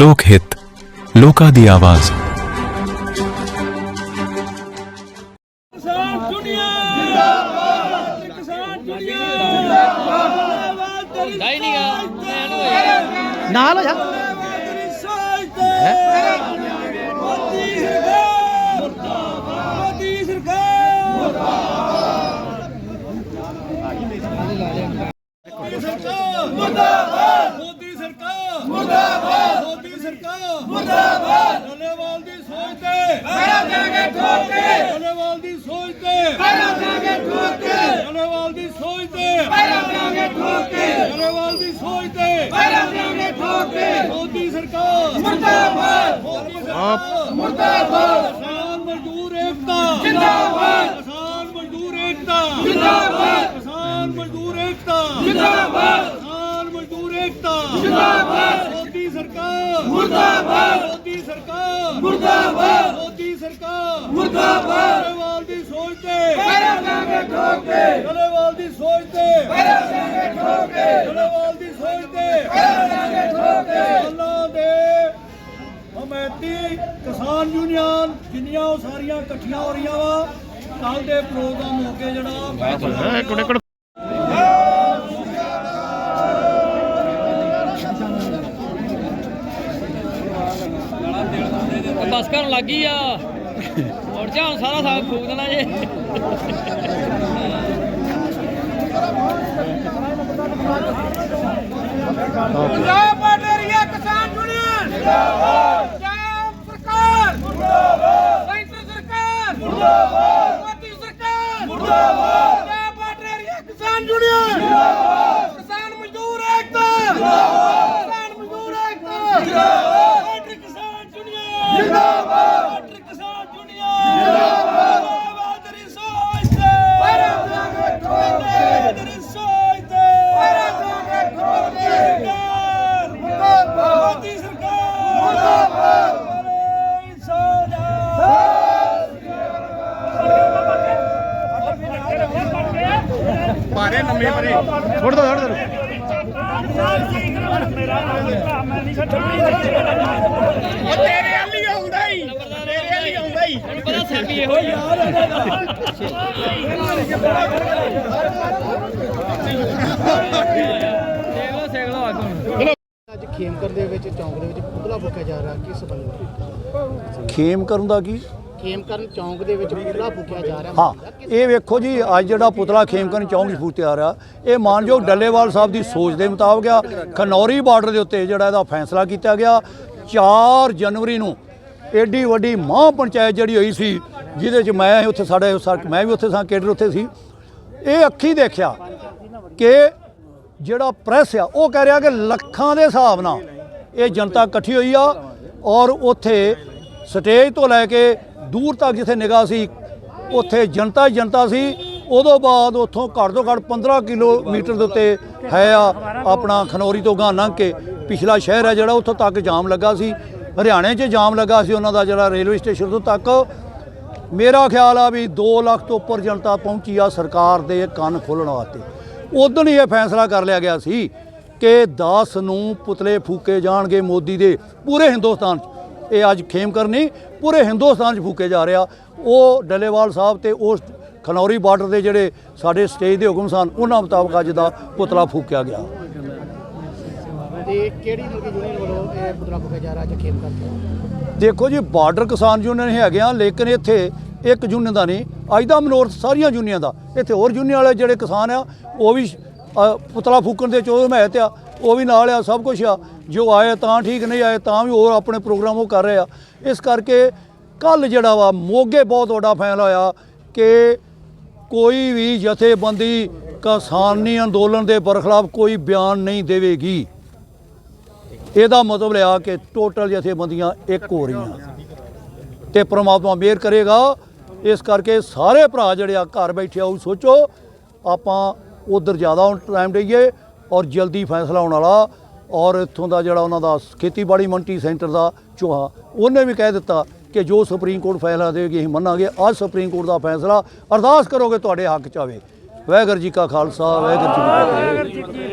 ਲੋਕ ਹਿੱਤ ਲੋਕਾਂ ਦੀ ਆਵਾਜ਼। ਕਿਸਾਨ ਦੁਨੀਆ ਜਿੰਦਾਬਾਦ ਕਿਸਾਨ ਦੁਨੀਆ ਜਿੰਦਾਬਾਦ ਤੇਰੀ ਨਹੀਂ ਗਾ ਨਾਲ ਹੋ ਜਾ। ਤੇਰੀ ਸੋਚ ਤੇ ਮੋਦੀ ਸਰਕਾਰ ਮੁਰਦਾਬਾਦ ਮੋਦੀ ਸਰਕਾਰ ਮੁਰਦਾਬਾਦ ਮੋਦੀ ਸਰਕਾਰ ਮੁਰਦਾਬਾਦ ਮੋਦੀ ਸਰਕਾਰ ਮੁਰਦਾਬਾਦ ਡੱਲੇਵਾਲ ਦੀ ਸੋਚ ਤੇ ਪੈਰਾਂ ਦੇਗੇ ਠੋਕ ਕੇ ਡੱਲੇਵਾਲ ਦੀ ਸੋਚ ਤੇ ਪੈਰਾਂ ਦੇਗੇ ਠੋਕ ਕੇ ਡੱਲੇਵਾਲ ਦੀ ਸੋਚ ਤੇ ਪੈਰਾਂ ਦੇਗੇ ਠੋਕ ਕੇ ਡੱਲੇਵਾਲ ਦੀ ਸੋਚ ਤੇ ਪੈਰਾਂ ਦੇਗੇ ਠੋਕ ਕੇ ਮੋਦੀ ਸਰਕਾਰ ਮੁਰਦਾਬਾਦ ਮੋਦੀ ਸਰਕਾਰ ਮੁਰਦਾਬਾਦ ਕਿਸਾਨ ਮਜ਼ਦੂਰ ਏਕਤਾ ਜਿੰਦਾਬਾਦ ਕਿਸਾਨ ਮਜ਼ਦੂਰ ਏਕਤਾ ਜਿੰਦਾਬਾਦ ਕਿਸਾਨ ਮਜ਼ਦੂਰ ਏਕਤਾ ਜਿੰਦਾਬਾਦ ਕਿਸਾਨ ਮਜ਼ਦੂਰ ਏਕਤਾ ਜਿੰਦਾਬਾਦ ਮੋਦੀ ਸਰਕਾਰ। ਮੁਰਦਾਬਾਦ। ਮੋਦੀ ਸਰਕਾਰ। ਮੁਰਦਾਬਾਦ। ਮੋਦੀ ਸਰਕਾਰ। ਮੁਰਦਾਬਾਦ। ਗਲੇਵਾਲ ਦੀ ਸੋਚ ਤੇ। ਪੈਰਾਂ ਲਾਗੇ ਠੋਕ ਕੇ ਗਲੇਵਾਲ ਦੀ ਸੋਚ ਤੇ। ਪੈਰਾਂ ਲਾਗੇ ਠੋਕ ਕੇ ਗਲੇਵਾਲ ਦੀ ਸੋਚ ਤੇ। ਪੈਰਾਂ ਲਾਗੇ ਠੋਕ ਕੇ ਅੱਲਾ ਦੇ ਹਮੈਤੀ ਕਿਸਾਨ ਯੂਨੀਅਨ ਜਿੰਨੀਆਂ ਉਹ ਸਾਰੀਆਂ ਇਕੱਠੀਆਂ ਹੋ ਰਹੀਆਂ ਵਾ ਕੱਲ ਦੇ ਪ੍ਰੋਗਰਾਮ ਹੋ ਕੇ ਜਿਹੜਾ ਤੇ ਬਸ ਕਰਨ ਲੱਗੀ ਆ। ਮੁੜ ਜਾ ਹੁਣ ਸਾਰਾ ਸਾਗ ਫੂਕ ਦੇਣਾ ਜੇ ਪੰਜਾਬ ਬਾਡਰੀਆ ਕਿਸਾਨ ਯੂਨੀਅਨ ਜਿੰਦਾਬਾਦ ਪੰਜਾਬ ਸਰਕਾਰ ਮੁਰਦਾਬਾਦ ਸੈਂਟਰ ਸਰਕਾਰ ਮੁਰਦਾਬਾਦ ਮੋਦੀ ਸਰਕਾਰ ਮੁਰਦਾਬਾਦ ਪੰਜਾਬ ਬਾਡਰੀਆ ਕਿਸਾਨ ਯੂਨੀਅਨ ਜਿੰਦਾਬਾਦ ਕਿਸਾਨ ਮਜ਼ਦੂਰ ਏਕਤਾ ਜਿੰਦਾਬਾਦ ਕਿਸਾਨ ਮਜ਼ਦੂਰ ਏਕਤਾ ਜਿੰਦਾਬਾਦ ਸੈਂਟਰ ਕਿਸਾਨ ਯੂਨੀਅਨ ਜਿੰਦਾਬਾਦ ਸੈਂਟਰ ਕਿਸਾਨ ਯੂਨੀਅਨ ਜਿੰਦਾਬਾਦ ਬਾਦਰੀ ਸੋਚ ਤੇ ਪੈਰਾਂ ਲਾਗੇ ਠੋਕ ਕੇ ਤੇਰੀ ਸੋਚ ਤੇ ਪੈਰਾਂ ਲਾਗੇ ਠੋਕ ਕੇ ਸਰਕਾਰ ਮੁਰਦਾਬਾਦ ਮੋਦੀ ਸਰਕਾਰ ਮੁਰਦਾਬਾਦ ਥੋੜਾ ਥੋੜਾ ਥੋੜਾ ਤੇਰੇ ਵਾਲੀ ਆਉਂਦਾ ਹੀ ਤੇਰੇ ਵਾਲੀ ਆਉਂਦਾ ਹੀ ਮੈਨੂੰ ਪਤਾ ਸੈਪੀ ਇਹੋ ਹੀ ਆ ਦੇਖ ਲਓ ਸੇਕ ਲਓ ਆਗੂ ਅੱਜ ਖੇਮਕਰ ਦੇ ਵਿੱਚ ਚੌਂਕ ਦੇ ਵਿੱਚ ਪੁਤਲਾ ਫੂਕਿਆ ਜਾ ਰਿਹਾ ਕਿਸ ਸੰਬੰਧ ਖੇਮ ਕਰਨ ਦਾ ਕੀ? ਖੇਮਕਰਨ ਚੌਂਕ ਦੇ ਵਿੱਚ ਪੁਤਲਾ ਫੂਕਿਆ ਜਾ ਰਿਹਾ ਹਾਂ ਇਹ ਵੇਖੋ ਜੀ ਅੱਜ ਜਿਹੜਾ ਪੁਤਲਾ ਖੇਮਕਰਨ ਚੌਂਕ 'ਚ ਫੂਟਿਆ ਰਿਹਾ ਇਹ ਮਾਨਯੋਗ ਡੱਲੇਵਾਲ ਸਾਹਿਬ ਦੀ ਸੋਚ ਦੇ ਮੁਤਾਬਕ ਆ ਖਨੌਰੀ ਬਾਰਡਰ ਦੇ ਉੱਤੇ ਜਿਹੜਾ ਇਹਦਾ ਫੈਸਲਾ ਕੀਤਾ ਗਿਆ। 4 ਜਨਵਰੀ ਨੂੰ ਏਡੀ ਵੱਡੀ ਮਹਾਂ ਪੰਚਾਇਤ ਜਿਹੜੀ ਹੋਈ ਸੀ ਜਿਹਦੇ 'ਚ ਮੈਂ ਉੱਥੇ ਸਾਡੇ ਮੈਂ ਵੀ ਉੱਥੇ ਸਾਂ ਕੇਡਰ ਉੱਥੇ ਸੀ। ਇਹ ਅੱਖੀ ਦੇਖਿਆ ਕਿ ਜਿਹੜਾ ਪ੍ਰੈਸ ਆ ਉਹ ਕਹਿ ਰਿਹਾ ਕਿ ਲੱਖਾਂ ਦੇ ਹਿਸਾਬ ਨਾਲ ਇਹ ਜਨਤਾ ਇਕੱਠੀ ਹੋਈ ਆ ਔਰ ਉੱਥੇ ਸਟੇਜ ਤੋਂ ਲੈ ਕੇ ਦੂਰ ਤੱਕ ਜਿੱਥੇ ਨਿਗਾਹ ਸੀ, ਉੱਥੇ ਜਨਤਾ ਹੀ ਜਨਤਾ ਸੀ। ਉਦੋਂ ਬਾਅਦ ਉੱਥੋਂ ਘੱਟ ਤੋਂ ਘੱਟ 15 ਕਿਲੋਮੀਟਰ ਦੇ ਉੱਤੇ ਹੈ ਆ, ਆਪਣਾ ਖਨੌਰੀ ਤੋਂ ਗਾਂ ਲੰਘ ਕੇ ਪਿਛਲਾ ਸ਼ਹਿਰ ਹੈ ਜਿਹੜਾ ਉੱਥੋਂ ਤੱਕ ਜਾਮ ਲੱਗਾ ਸੀ। ਹਰਿਆਣੇ 'ਚ ਜਾਮ ਲੱਗਾ ਸੀ ਉਹਨਾਂ ਦਾ ਜਿਹੜਾ ਰੇਲਵੇ ਸਟੇਸ਼ਨ ਤੋਂ ਤੱਕ। ਮੇਰਾ ਖਿਆਲ ਆ ਵੀ 2 ਲੱਖ ਤੋਂ ਉੱਪਰ ਜਨਤਾ ਪਹੁੰਚੀ ਆ ਸਰਕਾਰ ਦੇ ਕੰਨ ਖੋਲਣ ਵਾਸਤੇ। ਉਦੋਂ ਹੀ ਇਹ ਫੈਸਲਾ ਕਰ ਲਿਆ ਗਿਆ ਸੀ ਕਿ 10 ਨੂੰ ਪੁਤਲੇ ਫੂਕੇ ਜਾਣਗੇ ਮੋਦੀ ਦੇ ਪੂਰੇ ਹਿੰਦੁਸਤਾਨ 'ਚ। ਇਹ ਅੱਜ ਖੇਮ ਕਰਨੀ ਪੂਰੇ ਹਿੰਦੁਸਤਾਨ 'ਚ ਫੂਕੇ ਜਾ ਰਿਹਾ। ਉਹ ਡੱਲੇਵਾਲ ਸਾਹਿਬ ਤੇ ਉਸ ਖਨੌਰੀ ਬਾਰਡਰ ਦੇ ਜਿਹੜੇ ਸਾਡੇ ਸਟੇਜ ਦੇ ਹੁਕਮ ਸਨ ਉਹਨਾਂ ਮੁਤਾਬਕ ਅੱਜ ਦਾ ਪੁਤਲਾ ਫੂਕਿਆ ਗਿਆ। ਤੇ ਕਿਹੜੀ ਮਲਕੀ ਯੂਨੀਅਨ ਵੱਲੋਂ ਇਹ ਪੁਤਲਾ ਫੂਕਿਆ ਜਾ ਰਿਹਾ ਅੱਜ ਖੇਮਕਰ ਚ ਦੇਖੋ ਜੀ ਬਾਰਡਰ ਕਿਸਾਨ ਯੂਨੀਅਨ ਹੈਗੇ ਆ ਲੇਕਿਨ ਇੱਥੇ ਇੱਕ ਯੂਨੀਅਨ ਦਾ ਨਹੀਂ ਅੱਜ ਦਾ ਮਨੋਰਥ ਸਾਰੀਆਂ ਯੂਨੀਅਨ ਦਾ। ਇੱਥੇ ਹੋਰ ਯੂਨੀਅਨ ਵਾਲੇ ਜਿਹੜੇ ਕਿਸਾਨ ਆ ਉਹ ਵੀ ਪੁਤਲਾ ਫੂਕਣ ਦੇ ਚੋਂ ਹਮਾਇਤ ਆ। ਉਹ ਵੀ ਨਾਲ ਆ, ਸਭ ਕੁਝ ਆ। ਜੋ ਆਏ ਤਾਂ ਠੀਕ, ਨਹੀਂ ਆਏ ਤਾਂ ਵੀ ਹੋਰ ਆਪਣੇ ਪ੍ਰੋਗਰਾਮ ਉਹ ਕਰ ਰਹੇ ਆ। ਇਸ ਕਰਕੇ ਕੱਲ ਜਿਹੜਾ ਵਾ, ਮੋਗੇ ਬਹੁਤ ਵੱਡਾ ਫੈਲ ਹੋਇਆ ਕਿ ਕੋਈ ਵੀ ਜਥੇਬੰਦੀ ਕਿਸਾਨੀ ਅੰਦੋਲਨ ਦੇ ਬਰਖਲਾਫ ਕੋਈ ਬਿਆਨ ਨਹੀਂ ਦੇਵੇਗੀ। ਇਹਦਾ ਮਤਲਬ ਲਿਆ ਕਿ ਟੋਟਲ ਜਥੇਬੰਦੀਆਂ ਇੱਕ ਹੋ ਰਹੀਆਂ। ਤੇ ਪ੍ਰਮਾਤਮਾ ਮਿਹਰ ਕਰੇਗਾ। ਇਸ ਕਰਕੇ ਸਾਰੇ ਭਰਾ ਜਿਹੜੇ ਆ ਘਰ ਬੈਠੇ ਆ, ਉਹ ਸੋਚੋ, ਆਪਾਂ ਉਧਰ ਜ਼ਿਆਦਾ ਹੁਣ ਟਾਈਮ ਦੇਈਏ। ਔਰ ਜਲਦੀ ਫੈਸਲਾ ਹੋਣ ਵਾਲਾ ਔਰ ਇੱਥੋਂ ਦਾ ਜਿਹੜਾ ਉਹਨਾਂ ਦਾ ਖੇਤੀਬਾੜੀ ਮੰਟੀ ਸੈਂਟਰ ਦਾ ਚੋਹਾ, ਉਹਨੇ ਵੀ ਕਹਿ ਦਿੱਤਾ ਕਿ ਜੋ ਸੁਪਰੀਮ ਕੋਰਟ ਫੈਸਲਾ ਦੇਵੇਗੀ, ਅਸੀਂ ਮੰਨਾਂਗੇ। ਅੱਜ ਸੁਪਰੀਮ ਕੋਰਟ ਦਾ ਫੈਸਲਾ ਅਰਦਾਸ ਕਰੋਗੇ, ਤੁਹਾਡੇ ਹੱਕ ਚ ਆਵੇ। ਵਾਹਿਗੁਰੂ ਜੀ ਕਾ ਖਾਲਸਾ, ਵਾਹਿਗੁਰੂ ਜੀ ਕੀ ਫਤਿਹ।